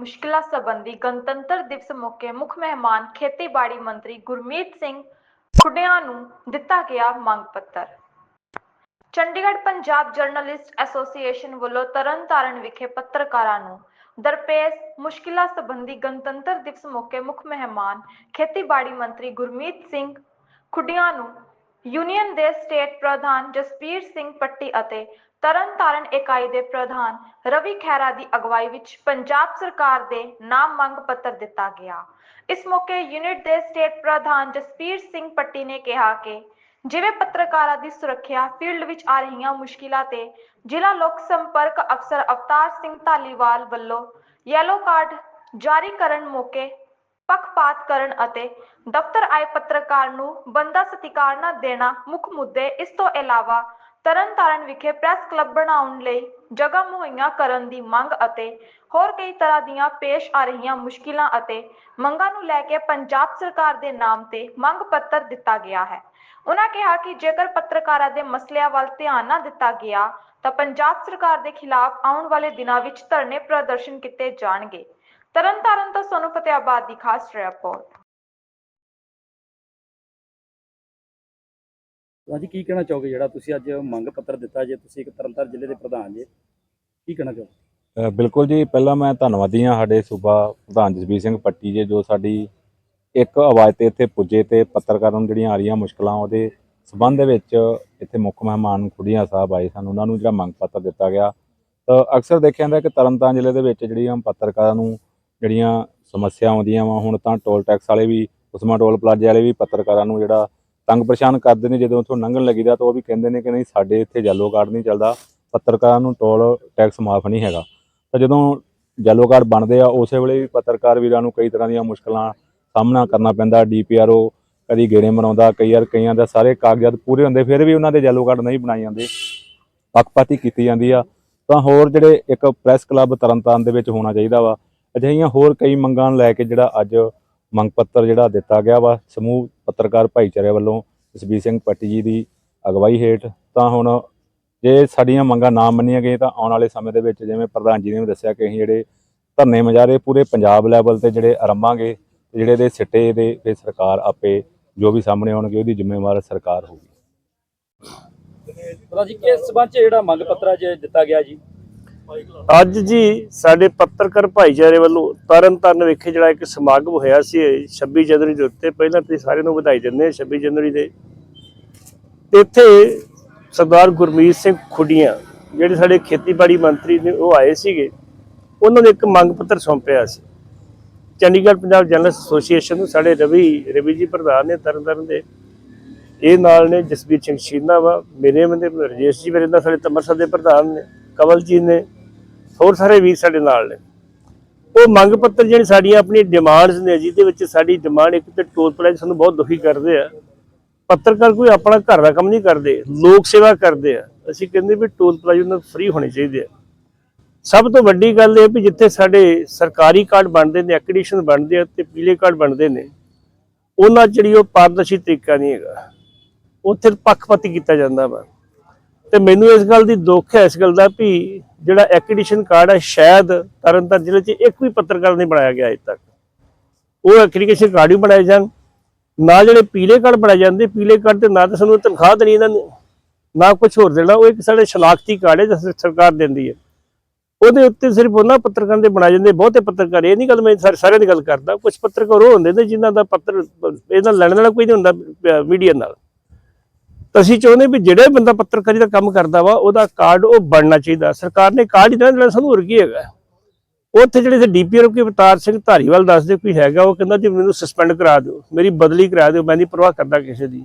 ਮੁਸ਼ਕਿਲਾਂ ਸੰਬੰਧੀ ਗਣਤੰਤਰ ਦਿਵਸ ਮੌਕੇ ਮੁੱਖ ਮਹਿਮਾਨ ਖੇਤੀਬਾੜੀ ਮੰਤਰੀ ਗੁਰਮੀਤ ਸਿੰਘ ਖੁੱਡਿਆਂ ਨੂੰ ਦਿੱਤਾ ਗਿਆ ਮੰਗ ਪੱਤਰ। ਚੰਡੀਗੜ੍ਹ ਪੰਜਾਬ ਜਰਨਲਿਸਟ ਐਸੋਸੀਏਸ਼ਨ ਵੱਲੋਂ ਤਰਨਤਾਰਨ ਵਿਖੇ ਪੱਤਰਕਾਰਾਂ ਨੂੰ ਦਰਪੇਸ਼ ਮੁਸ਼ਕਿਲਾਂ ਸੰਬੰਧੀ ਗਣਤੰਤਰ ਦਿਵਸ ਮੌਕੇ ਮੁੱਖ ਮਹਿਮਾਨ ਖੇਤੀਬਾੜੀ ਮੰਤਰੀ ਗੁਰਮੀਤ ਸਿੰਘ ਖੁੱਡੀਆਂ ਨੂੰ ਯੂਨੀਅਨ ਦੇ ਸਟੇਟ ਪ੍ਰਧਾਨ ਜਸਪੀਰ ਸਿੰਘ ਪੱਟੀ ਅਤੇ ਤਰਨਤਾਰਨ ਇਕਾਈ ਦੇ ਪ੍ਰਧਾਨ ਰਵੀ ਖਹਿਰਾ ਦੀ ਅਗਵਾਈ ਵਿੱਚ ਪੰਜਾਬ ਸਰਕਾਰ ਦੇ ਨਾਮ ਮੰਗ ਪੱਤਰ ਦਿੱਤਾ ਗਿਆ। ਇਸ ਮੌਕੇ ਯੂਨਿਟ ਦੇ ਸਟੇਟ ਪ੍ਰਧਾਨ ਜਸਪੀਰ ਸਿੰਘ ਪੱਟੀ ਨੇ ਕਿਹਾ ਕਿ ਜਿਵੇਂ ਪੱਤਰਕਾਰਾਂ ਦੀ ਸੁਰੱਖਿਆ ਫੀਲਡ ਵਿੱਚ ਆ ਰਹੀਆਂ ਮੁਸ਼ਕਿਲਾਂ ਤੇ ਜ਼ਿਲ੍ਹਾ ਲੋਕ ਸੰਪਰਕ ਅਫਸਰ ਅਵਤਾਰ ਸਿੰਘ ਧਾਲੀਵਾਲ ਵੱਲੋਂ ਯੈਲੋ ਕਾਰਡ ਜਾਰੀ ਕਰਨ ਮੌਕੇ ਪੱਖਪਾਤ ਕਰਨ ਅਤੇ ਦਫ਼ਤਰ ਆਏ ਪੱਤਰਕਾਰ ਨੂੰ ਬੰਦਾ ਸਤਿਕਾਰ ਨਾ ਦੇਣਾ ਮੁੱਖ ਮੁੱਦੇ ਇਸ ਤੋਂ ਇਲਾਵਾ ਤਰਨਤਾਰਨ ਵਿਖੇ ਪ੍ਰੈਸ ਕਲੱਬ ਬਣਾਉਣ ਲਈ ਜਗ੍ਹਾ ਮੁਹੱਈਆ ਕਰਨ ਦੀ ਮੰਗ ਅਤੇ ਹੋਰ ਕਈ ਤਰ੍ਹਾਂ ਦੀਆਂ ਪੇਸ਼ ਆ ਰਹੀਆਂ ਮੁਸ਼ਕਿਲਾਂ ਅਤੇ ਮੰਗਾਂ ਨੂੰ ਲੈ ਕੇ ਪੰਜਾਬ ਸਰਕਾਰ ਦੇ ਨਾਮ ਤੇ ਮੰਗ ਪੱਤਰ ਦਿੱਤਾ ਗਿਆ ਹੈ। ਉਹਨਾਂ ਕਿਹਾ ਕਿ ਜੇਕਰ ਪੱਤਰਕਾਰਾਂ ਦੇ ਮਸਲਿਆਂ ਵੱਲ ਧਿਆਨ ਨਾ ਦਿੱਤਾ ਗਿਆ, ਤਾਂ ਪੰਜਾਬ ਸਰਕਾਰ ਦੇ ਖਿਲਾਫ ਆਉਣ ਵਾਲੇ ਦਿਨਾਂ ਵਿੱਚ ਧਰਨੇ ਪ੍ਰਦਰਸ਼ਨ ਕੀਤੇ ਜਾਣਗੇ। ਤਰਨਤਾਰਨ ਤੋਂ ਸੋਨੂੰ ਫਤਿਆਬਾਦ ਦੀ ਖਾਸ ਰਿਪੋਰਟ। ਅੱਜ ਕੀ ਕਹਿਣਾ ਚਾਹੋਗੇ ਜਿਹੜਾ ਤੁਸੀਂ ਅੱਜ ਮੰਗ ਪੱਤਰ ਦਿੱਤਾ ਜੇ ਤੁਸੀਂ ਇੱਕ ਤਰਨਤਾਰਨ ਜ਼ਿਲ੍ਹੇ ਦੇ ਪ੍ਰਧਾਨ ਜੇ? ਕੀ ਕਹਿਣਾ ਚਾਹੋਗੇ? ਬਿਲਕੁਲ ਜੀ, ਪਹਿਲਾਂ ਮੈਂ ਧੰਨਵਾਦੀ ਹਾਂ ਸਾਡੇ ਸੂਬਾ ਪ੍ਰਧਾਨ ਜਸਬੀਰ ਸਿੰਘ ਪੱਟੀ ਜੇ ਜੋ ਸਾਡੀ ਇੱਕ ਆਵਾਜ਼ ਤੇ ਇੱਥੇ ਪੁੱਜੇ ਤੇ ਪੱਤਰਕਾਰਾਂ ਨੂੰ ਜਿਹੜੀਆਂ ਆ ਰਹੀਆਂ ਮੁਸ਼ਕਲਾਂ ਉਹਦੇ ਸਬੰਧ ਦੇ ਵਿੱਚ ਇੱਥੇ ਮੁੱਖ ਮਹਿਮਾਨ ਖੁੱਡੀਆਂ ਸਾਹਿਬ ਆਏ ਸਨ, ਉਹਨਾਂ ਨੂੰ ਜਿਹੜਾ ਮੰਗ ਪੱਤਰ ਦਿੱਤਾ ਗਿਆ। ਤਾਂ ਅਕਸਰ ਦੇਖਿਆ ਜਾਂਦਾ ਕਿ ਤਰਨਤਾਰਨ ਜ਼ਿਲ੍ਹੇ ਦੇ ਵਿੱਚ ਜਿਹੜੀਆਂ ਪੱਤਰਕਾਰਾਂ ਨੂੰ ਜਿਹੜੀਆਂ ਸਮੱਸਿਆ ਆਉਂਦੀਆਂ ਵਾ, ਹੁਣ ਤਾਂ ਟੋਲ ਟੈਕਸ ਵਾਲੇ ਵੀ ਉਸਮਾ ਟੋਲ ਪਲਾਜ਼ੇ ਵਾਲੇ ਵੀ ਪੱਤਰਕਾਰਾਂ ਨੂੰ ਜਿਹੜਾ ਤੰਗ ਪਰੇਸ਼ਾਨ ਕਰਦੇ ਨੇ, ਜਦੋਂ ਉੱਥੋਂ ਲੰਘਣ ਲੱਗੀਦਾ ਤਾਂ ਉਹ ਵੀ ਕਹਿੰਦੇ ਨੇ ਕਿ ਨਹੀਂ, ਸਾਡੇ ਇੱਥੇ ਯੈਲੋ ਕਾਰਡ ਨਹੀਂ ਚੱਲਦਾ, ਪੱਤਰਕਾਰਾਂ ਨੂੰ ਟੋਲ ਟੈਕਸ ਮਾਫ ਨਹੀਂ ਹੈਗਾ। ਤਾਂ ਜਦੋਂ ਯੈਲੋ ਕਾਰਡ ਬਣਦੇ ਆ, ਉਸੇ ਵੇਲੇ ਵੀ ਪੱਤਰਕਾਰ ਵੀਰਾਂ ਨੂੰ ਕਈ ਤਰ੍ਹਾਂ ਦੀਆਂ ਮੁਸ਼ਕਲਾਂ ਸਾਹਮਣਾ ਕਰਨਾ ਪੈਂਦਾ ਡੀਪੀਆਰਓ ਕਦੀ ਗੇੜੇ ਮਰਾਉਂਦਾ, ਕਈ ਵਾਰ ਕਈਆਂ ਦਾ ਸਾਰੇ ਕਾਗਜ਼ਾਤ ਪੂਰੇ ਹੁੰਦੇ, ਫਿਰ ਵੀ ਉਹਨਾਂ ਦੇ ਯੈਲੋ ਕਾਰਡ ਨਹੀਂ ਬਣਾਏ ਜਾਂਦੇ, ਪੱਖਪਾਤੀ ਕੀਤੀ ਜਾਂਦੀ ਆ। ਤਾਂ ਹੋਰ ਜਿਹੜੇ ਇੱਕ ਪ੍ਰੈਸ ਕਲੱਬ ਤਰਨਤਾਰਨ ਦੇ ਵਿੱਚ ਹੋਣਾ ਚਾਹੀਦਾ ਵਾ, ਅਜਿਹੀਆਂ ਹੋਰ ਕਈ ਮੰਗਾਂ ਨੂੰ ਲੈ ਕੇ ਜਿਹੜਾ ਅੱਜ ਮੰਗ ਪੱਤਰ ਜਿਹੜਾ ਦਿੱਤਾ ਗਿਆ ਵਾ, ਸਮੂਹ ਪੱਤਰਕਾਰ ਭਾਈਚਾਰੇ ਵੱਲੋਂ ਜਸਬੀਰ ਸਿੰਘ ਪੱਟੀ ਜੀ ਦੀ ਅਗਵਾਈ ਹੇਠ, ਤਾਂ ਹੁਣ ਜੇ ਸਾਡੀਆਂ ਮੰਗਾਂ ਨਾ ਮੰਨੀਆਂ ਗਈਆਂ, ਤਾਂ ਆਉਣ ਵਾਲੇ ਸਮੇਂ ਦੇ ਵਿੱਚ ਜਿਵੇਂ ਪ੍ਰਧਾਨ ਜੀ ਨੇ ਵੀ ਦੱਸਿਆ ਕਿ ਅਸੀਂ ਜਿਹੜੇ ਧਰਨੇ ਮਜ਼ਾਰੇ ਪੂਰੇ ਪੰਜਾਬ ਲੈਵਲ ਤੇ ਜਿਹੜੇ ਆਰੰਭਾਂਗੇ ਜਿਹੜੇ ਦੇ ਸਿੱਟੇ ਦੇ ਫਿਰ ਸਰਕਾਰ ਆਪੇ ਜੋ ਵੀ ਸਾਹਮਣੇ ਆਉਣਗੇ, ਉਹਦੀ ਜ਼ਿੰਮੇਵਾਰ ਸਰਕਾਰ ਹੋਊਗੀ। ਪ੍ਰਧਾਨ ਜੀ, ਕਿਸ ਸਬੰਧ ਜਿਹੜਾ ਮੰਗ ਪੱਤਰ ਅੱਜ ਦਿੱਤਾ ਗਿਆ ਜੀ? ਅੱਜ ਜੀ ਸਾਡੇ ਪੱਤਰਕਾਰ ਭਾਈਚਾਰੇ ਵੱਲੋਂ ਤਰਨਤਾਰਨ ਵਿਖੇ ਜਿਹੜਾ ਇੱਕ ਸਮਾਗਮ ਹੋਇਆ ਸੀ 26 ਜਨਵਰੀ ਦੇ ਉੱਤੇ। ਪਹਿਲਾਂ ਤੇ ਸਾਰਿਆਂ ਨੂੰ ਵਧਾਈ ਦਿੰਦੇ ਹਾਂ 26 ਜਨਵਰੀ ਦੇ। ਇੱਥੇ ਸਰਦਾਰ ਗੁਰਮੀਤ ਸਿੰਘ ਖੁੱਡੀਆਂ, ਜਿਹੜੇ ਸਾਡੇ ਖੇਤੀਬਾੜੀ ਮੰਤਰੀ ਨੇ, ਉਹ ਆਏ ਸੀਗੇ। ਉਹਨਾਂ ਨੇ ਇੱਕ ਮੰਗ ਪੱਤਰ ਸੌਂਪਿਆ ਸੀ। ਚੰਡੀਗੜ੍ਹ ਪੰਜਾਬ ਜਰਨਲਿਸਟ ਐਸੋਸੀਏਸ਼ਨ ਨੂੰ ਸਾਡੇ ਰਵੀ ਰਵੀ ਜੀ ਪ੍ਰਧਾਨ ਨੇ ਤਰਨਤਾਰਨ ਦੇ। ਇਹ ਨਾਲ ਨੇ ਜਸਬੀਰ ਸਿੰਘ ਸ਼ੀਨਾ ਵਾ, ਮੇਰੇ ਬੰਦੇ ਰਜੇਸ਼ ਜੀ ਮੇਰੇ ਨਾਲ ਸਾਡੇ ਤਮਰਸਰ ਦੇ ਪ੍ਰਧਾਨ ਨੇ ਕਵਲ ਜੀ ਨੇ। ਹੋਰ ਸਾਰੇ ਵੀਰ ਸਾਡੇ ਨਾਲ ਨੇ। ਉਹ ਮੰਗ ਪੱਤਰ ਜਿਹੜੀ ਸਾਡੀਆਂ ਆਪਣੀ ਡਿਮਾਂਡਸ ਨੇ ਜਿਹਦੇ ਵਿੱਚ ਸਾਡੀ ਡਿਮਾਂਡ ਇੱਕ ਤੇ ਟੋਲ ਪਲਾਜ਼ਾ ਸਾਨੂੰ ਬਹੁਤ ਦੁਖੀ ਕਰਦੇ ਆ। ਪੱਤਰਕਾਰ ਕੋਈ ਆਪਣਾ ਘਰ ਦਾ ਕੰਮ ਨਹੀਂ ਕਰਦੇ, ਲੋਕ ਸੇਵਾ ਕਰਦੇ ਆ। ਅਸੀਂ ਕਹਿੰਦੇ ਵੀ ਟੋਲ ਪਲਾਜ਼ਾ ਉਹਨਾਂ ਫ੍ਰੀ ਹੋਣੇ ਚਾਹੀਦੇ ਆ। ਸਭ ਤੋਂ ਵੱਡੀ ਗੱਲ ਇਹ ਵੀ ਜਿੱਥੇ ਸਾਡੇ ਸਰਕਾਰੀ ਕਾਰਡ ਬਣਦੇ ਨੇ ਐਕ੍ਰੀਡੇਸ਼ਨ ਬਣਦੇ ਆ ਤੇ ਪੀਲੇ ਕਾਰਡ ਬਣਦੇ ਨੇ। ਉਹਨਾਂ 'ਚ ਜਿਹੜੀ ਉਹ ਪਾਰਦਰਸ਼ੀ ਤਰੀਕਾ ਨਹੀਂ ਹੈਗਾ। ਉੱਥੇ ਪੱਖਪਾਤੀ ਕੀਤਾ ਜਾਂਦਾ ਵਾ। ਤੇ ਮੈਨੂੰ ਇਸ ਗੱਲ ਦੀ ਦੁੱਖ ਹੈ, ਇਸ ਗੱਲ ਦਾ ਵੀ ਜਿਹੜਾ ਐਕ੍ਰੀਡੇਸ਼ਨ ਕਾਰਡ ਹੈ, ਸ਼ਾਇਦ ਤਰਨਤਾਰਨ ਜ਼ਿਲ੍ਹੇ 'ਚ ਇੱਕ ਵੀ ਪੱਤਰਕਾਰ ਨਹੀਂ ਬਣਾਇਆ ਗਿਆ ਅਜੇ ਤੱਕ। ਉਹ ਐਕ੍ਰੀਡੇਸ਼ਨ ਕਾਰਡ ਹੀ ਬਣਾਏ ਜਾਣ। ਨਾ ਜਿਹੜੇ ਪੀਲੇ ਕਾਰਡ ਬਣਾਏ ਜਾਂਦੇ, ਪੀਲੇ ਕਾਰਡ ਤੇ ਨਾ ਤਾਂ ਸਾਨੂੰ ਤਨਖਾਹ ਦੇਣੀ ਇਹਨਾਂ ਨੇ, ਨਾ ਕੁਝ ਹੋਰ ਦੇਣਾ। ਉਹ ਇੱਕ ਸਾਡੇ ਸ਼ਨਾਖਤੀ ਕਾਰਡ ਹੈ, ਜਿਸ ਸਰਕਾਰ ਦਿੰਦੀ ਹੈ। ਉਹਦੇ ਉੱਤੇ ਸਿਰਫ ਉਹਨਾਂ ਪੱਤਰਕਾਰਾਂ ਦੇ ਬਣਾਏ ਜਾਂਦੇ, ਬਹੁਤੇ ਪੱਤਰਕਾਰ। ਇਹ ਨਹੀਂ ਗੱਲ ਮੈਂ ਸਾਰਿਆਂ ਦੀ ਗੱਲ ਕਰਦਾ ਕੁਝ ਪੱਤਰਕਾਰ ਉਹ ਹੁੰਦੇ ਨੇ ਜਿਨ੍ਹਾਂ ਦਾ ਪੱਤਰ, ਇਹਨਾਂ ਲੈਣ ਵਾਲਾ ਕੋਈ ਨਹੀਂ ਹੁੰਦਾ ਮੀਡੀਆ ਨਾਲ। ਤਾਂ ਅਸੀਂ ਚਾਹੁੰਦੇ ਵੀ ਜਿਹੜਾ ਬੰਦਾ ਪੱਤਰਕਾਰੀ ਦਾ ਕੰਮ ਕਰਦਾ ਵਾ ਉਹਦਾ ਕਾਰਡ ਉਹ ਬਣਨਾ ਚਾਹੀਦਾ। ਸਰਕਾਰ ਨੇ ਕਾਰਡ ਹੀ ਦੇਣਾ ਜਿਹੜਾ ਸਾਨੂੰ ਹੋਰ ਕੀ ਹੈਗਾ। ਉੱਥੇ ਜਿਹੜੇ ਡੀਪੀਆਰ ਕੇ ਅਵਤਾਰ ਸਿੰਘ ਧਾਰੀਵਾਲ ਦੱਸਦੇ ਕੋਈ ਹੈਗਾ ਉਹ ਕਹਿੰਦਾ ਜੀ ਮੈਨੂੰ ਸਸਪੈਂਡ ਕਰਾ ਦਿਓ ਮੇਰੀ ਬਦਲੀ ਕਰਾ ਦਿਓ ਮੈਂ ਨਹੀਂ ਪਰਵਾਹ ਕਰਦਾ ਕਿਸੇ ਦੀ।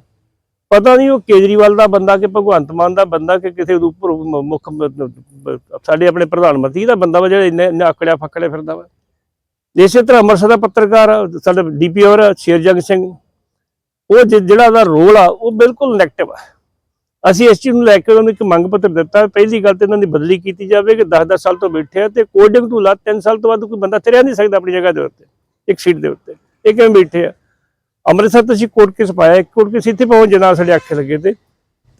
ਪਤਾ ਨਹੀਂ ਉਹ ਕੇਜਰੀਵਾਲ ਦਾ ਬੰਦਾ ਕਿ ਭਗਵੰਤ ਮਾਨ ਦਾ ਬੰਦਾ ਕਿ ਕਿਸੇ ਦੇ ਮੁੱਖ ਸਾਡੇ ਆਪਣੇ ਪ੍ਰਧਾਨ ਮੰਤਰੀ ਦਾ ਬੰਦਾ ਵਾ ਜਿਹੜਾ ਇੰਨੇ ਇੰਨੇ ਆਕੜਿਆ ਫੱਕੜਿਆ ਫਿਰਦਾ ਵਾ। ਇਸੇ ਤਰ੍ਹਾਂ ਅੰਮ੍ਰਿਤਸਰ ਦਾ ਪੱਤਰਕਾਰ ਆ, ਸਾਡਾ ਡੀਪੀਆਰ ਸ਼ੇਰਜੰਗ ਸਿੰਘ। ਉਹ ਜਿਹੜਾ ਉਹਦਾ ਰੋਲ ਆ, ਉਹ ਬਿਲਕੁਲ ਨੈਗੇਟਿਵ ਆ। ਅਸੀਂ ਇਸ ਚੀਜ਼ ਨੂੰ ਲੈ ਕੇ ਉਹਨਾਂ ਨੂੰ ਇੱਕ ਮੰਗ ਪੱਤਰ ਦਿੱਤਾ, ਪਹਿਲੀ ਗੱਲ ਤੇ ਇਹਨਾਂ ਦੀ ਬਦਲੀ ਕੀਤੀ ਜਾਵੇ ਕਿ 10-10 ਸਾਲ ਤੋਂ ਬੈਠੇ ਆ ਤੇ ਕੋਡਿੰਗ ਟੂ ਲਾ 3 ਸਾਲ ਤੋਂ ਬਾਅਦ ਕੋਈ ਬੰਦਾ ਤੇ ਨਹੀਂ ਸਕਦਾ ਆਪਣੀ ਜਗ੍ਹਾ ਦੇ ਉੱਤੇ, ਇੱਕ ਸੀਟ ਦੇ ਉੱਤੇ। ਇਹ ਕਿਵੇਂ ਬੈਠੇ ਆ? ਅੰਮ੍ਰਿਤਸਰ ਤੋਂ ਅਸੀਂ ਕੋਰਟ ਕੇਸ ਪਾਇਆ, ਇੱਕ ਕੋਰਟ ਕੇਸ ਇੱਥੇ ਪਹੁੰਚ ਜਨਾ ਸਾਡੇ ਅੱਖੇ ਲੱਗੇ ਤੇ।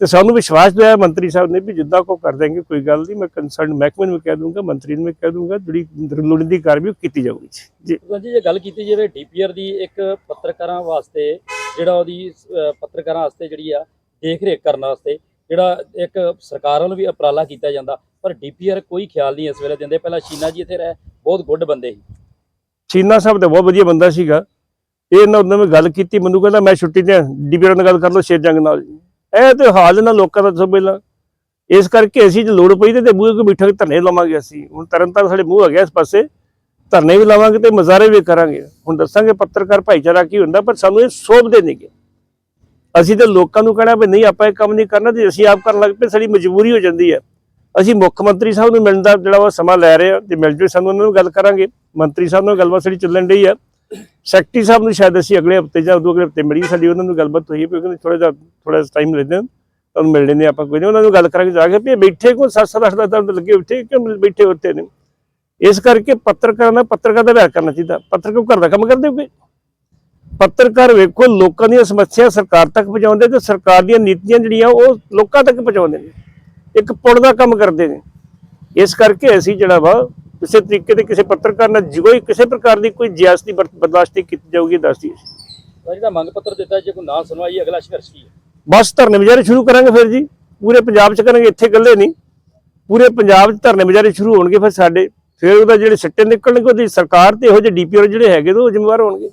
ਤੇ ਸਾਨੂੰ ਵਿਸ਼ਵਾਸ ਦਿਵਾਇਆ ਮੰਤਰੀ ਸਾਹਿਬ ਨੇ ਵੀ ਜਿੱਦਾਂ ਕੋ ਕਰ ਦੇਣਗੇ ਕੋਈ ਗੱਲ ਨਹੀਂ, ਮੈਂ ਕੰਸਰਨ ਮਹਿਕਮੇ ਨੂੰ ਵੀ ਕਹਿ ਦੂੰਗਾ, ਮੰਤਰੀ ਨੂੰ ਵੀ ਕਹਿ ਦੂੰਗਾ, ਜਿਹੜੀ ਲੋੜੀਂਦੀ ਕਾਰਵਾਈ ਕੀਤੀ ਜਾਊਗੀ। ਜੀ। ਜੀ ਜੀ ਜੇ ਗੱਲ ਕੀਤੀ ਜਾਵੇ ਡੀਪੀਆਰ ਦੀ, ਇੱਕ ਪੱਤਰਕਾਰਾਂ ਵਾਸਤੇ ਜਿਹੜਾ ਉਹਦੀ ਪੱਤਰਕਾਰਾਂ ਵਾਸਤੇ ਜਿਹੜੀ ਆ ਦੇਖ ਰੇਖ ਕਰਨ ਵਾਸਤੇ ਜਿਹੜਾ ਇੱਕ ਸਰਕਾਰ ਵੱਲੋਂ ਵੀ ਉਪਰਾਲਾ ਕੀਤਾ ਜਾਂਦਾ, ਪਰ ਡੀਪੀਆਰ ਕੋਈ ਖਿਆਲ ਨਹੀਂ ਇਸ ਵੇਲੇ ਦਿੰਦੇ। ਪਹਿਲਾਂ ਸ਼ੀਨਾ ਜੀ ਇੱਥੇ ਰਹੇ, ਬਹੁਤ ਗੁੱਡ ਬੰਦੇ ਸੀ। ਚੀਨਾ ਸਾਹਿਬ ਤਾਂ ਬਹੁਤ ਵਧੀਆ ਬੰਦਾ ਸੀਗਾ। ਇਹ ਇਹਨਾਂ ਉਹਨਾਂ ਨੇ ਗੱਲ ਕੀਤੀ, ਮੈਨੂੰ ਕਹਿੰਦਾ, ਮੈਂ ਛੁੱਟੀ ਤੇ ਡੀਪੀਆਰ ਨਾਲ ਗੱਲ ਕਰ ਲਓ ਸ਼ੇਰ ਜੰਗ ਨਾਲ। ਇਹ ਤੇ ਹਾਲ ਇਹਨਾਂ ਲੋਕਾਂ ਦਾ ਦੱਸੋ ਪਹਿਲਾਂ। ਇਸ ਕਰਕੇ ਅਸੀਂ ਜੇ ਲੋੜ ਪਈ ਤੇ ਬੂਹੇ ਕੋ ਬਿਠਾ ਕੇ ਧਰਨੇ ਲਾਵਾਂਗੇ ਅਸੀਂ। ਹੁਣ ਤਰਨ ਤਾਰਨ ਸਾਡੇ ਮੂੰਹ ਆ ਗਿਆ ਇਸ ਪਾਸੇ। ਧਰਨੇ ਵੀ ਲਾਵਾਂਗੇ ਤੇ ਮਜ਼ਾਰੇ ਵੀ ਕਰਾਂਗੇ। ਹੁਣ ਦੱਸਾਂਗੇ ਪੱਤਰਕਾਰ ਭਾਈਚਾਰਾ ਕੀ ਹੁੰਦਾ, ਪਰ ਸਾਨੂੰ ਇਹ ਸੋਭਦੇ ਨਹੀਂਗੇ ਅਸੀਂ ਤੇ ਲੋਕਾਂ ਨੂੰ ਕਹਿਣਾ ਵੀ ਨਹੀਂ, ਆਪਾਂ ਇਹ ਕੰਮ ਨਹੀਂ ਕਰਨਾ ਤੇ ਅਸੀਂ ਆਪ ਕਰਨ ਲੱਗ ਪਏ, ਸਾਡੀ ਮਜਬੂਰੀ ਹੋ ਜਾਂਦੀ ਹੈ। ਅਸੀਂ ਮੁੱਖ ਮੰਤਰੀ ਸਾਹਿਬ ਨੂੰ ਮਿਲਣ ਦਾ ਜਿਹੜਾ ਉਹ ਸਮਾਂ ਲੈ ਰਹੇ ਆ ਤੇ ਮਿਲ ਜੋ ਸਾਨੂੰ ਉਹਨਾਂ ਨੂੰ ਗੱਲ ਕਰਾਂਗੇ। ਮੰਤਰੀ ਸਾਹਿਬ ਨਾਲ ਗੱਲਬਾਤ ਸਾਡੀ ਚੱਲਣ ਰਹੀ ਆ ਸੈਕਟਰੀ ਸਾਹਿਬ ਨੂੰ ਸ਼ਾਇਦ ਅਸੀਂ ਅਗਲੇ ਹਫ਼ਤੇ ਜਾਂ ਉਦੋਂ ਅਗਲੇ ਹਫ਼ਤੇ ਮਿਲੀ ਸਾਡੀ ਉਹਨਾਂ ਨੂੰ ਗੱਲਬਾਤ ਹੋਈ ਹੈ ਵੀ ਉਹ ਕਹਿੰਦੇ ਥੋੜਾ ਜਿਹਾ ਥੋੜਾ ਟਾਈਮ ਲੈਂਦੇ ਤੁਹਾਨੂੰ ਮਿਲ ਲੈਂਦੇ ਆਪਾਂ ਕੋਈ ਨਹੀਂ, ਉਹਨਾਂ ਨੂੰ ਗੱਲ ਕਰਾਂਗੇ, ਜਾ ਕੇ ਵੀ ਇਹ ਬੈਠੇ ਕੋ 7-7 8 10 ਲੱਗੇ ਬੈਠੇ, ਕਿਉਂ ਬੈਠੇ ਉੱਤੇ ਨੇ? ਇਸ ਕਰਕੇ ਪੱਤਰਕਾਰਾਂ ਦਾ ਪੱਤਰਕਾਰ ਦਾ ਵਿਹਾਰ ਕਰਨਾ ਚਾਹੀਦਾ। ਪੱਤਰਕਾਰ ਘਰ ਦਾ ਕੰਮ ਕਰਦੇ ਹੋਗੇ? ਪੱਤਰਕਾਰ ਵੇਖੋ ਲੋਕਾਂ ਦੀਆਂ ਸਮੱਸਿਆ ਸਰਕਾਰ ਤੱਕ ਪਹੁੰਚਾਉਂਦੇ ਤੇ ਸਰਕਾਰ ਦੀਆਂ ਨੀਤੀਆਂ ਜਿਹੜੀਆਂ ਉਹ ਲੋਕਾਂ ਤੱਕ ਪਹੁੰਚਾਉਂਦੇ ਨੇ। ਇੱਕ ਪੁੱਲ ਦਾ ਕੰਮ ਕਰਦੇ ਨੇ। ਇਸ ਕਰਕੇ ਅਸੀਂ ਜਿਹੜਾ ਵਾ ਕਿਸੇ ਤਰੀਕੇ ਦੇ ਕਿਸੇ ਪੱਤਰਕਾਰ ਨਾਲ ਕੋਈ ਕਿਸੇ ਪ੍ਰਕਾਰ ਦੀ ਕੋਈ ਜਿਆਸਤੀ ਬਰ- ਬਰਦਾਸ਼ਤ ਨਹੀਂ ਕੀਤੀ ਜਾਊਗੀ ਦੱਸਦੀ ਤਾਂ ਜਿਹੜਾ ਮੰਗ ਪੱਤਰ ਦਿੱਤਾ ਜੇ ਕੋਈ ਨਾ ਸੁਣਵਾਈ ਅਗਲਾ ਸੰਘਰਸ਼ ਕੀ ਹੈ? ਬਸ ਧਰਨੇ ਮੁਜ਼ਾਹਰੇ ਸ਼ੁਰੂ ਕਰਾਂਗੇ ਫਿਰ ਜੀ। ਪੂਰੇ ਪੰਜਾਬ 'ਚ ਕਰਾਂਗੇ ਇੱਥੇ ਇਕੱਲੇ ਨਹੀਂ। ਪੂਰੇ ਪੰਜਾਬ 'ਚ ਧਰਨੇ ਮੁਜ਼ਾਹਰੇ ਸ਼ੁਰੂ ਹੋਣਗੇ ਫਿਰ ਸਾਡੇ। ਫਿਰ ਉਹਦਾ ਜਿਹੜੇ ਸਿੱਟੇ ਨਿਕਲਣਗੇ, ਉਹਦੀ ਸਰਕਾਰ ਤੇ ਇਹੋ ਜਿਹੇ ਡੀਪੀਓ ਜਿਹੜੇ ਹੈਗੇ ਉਹ ਜ਼ਿੰਮੇਵਾਰ ਹੋਣਗੇ।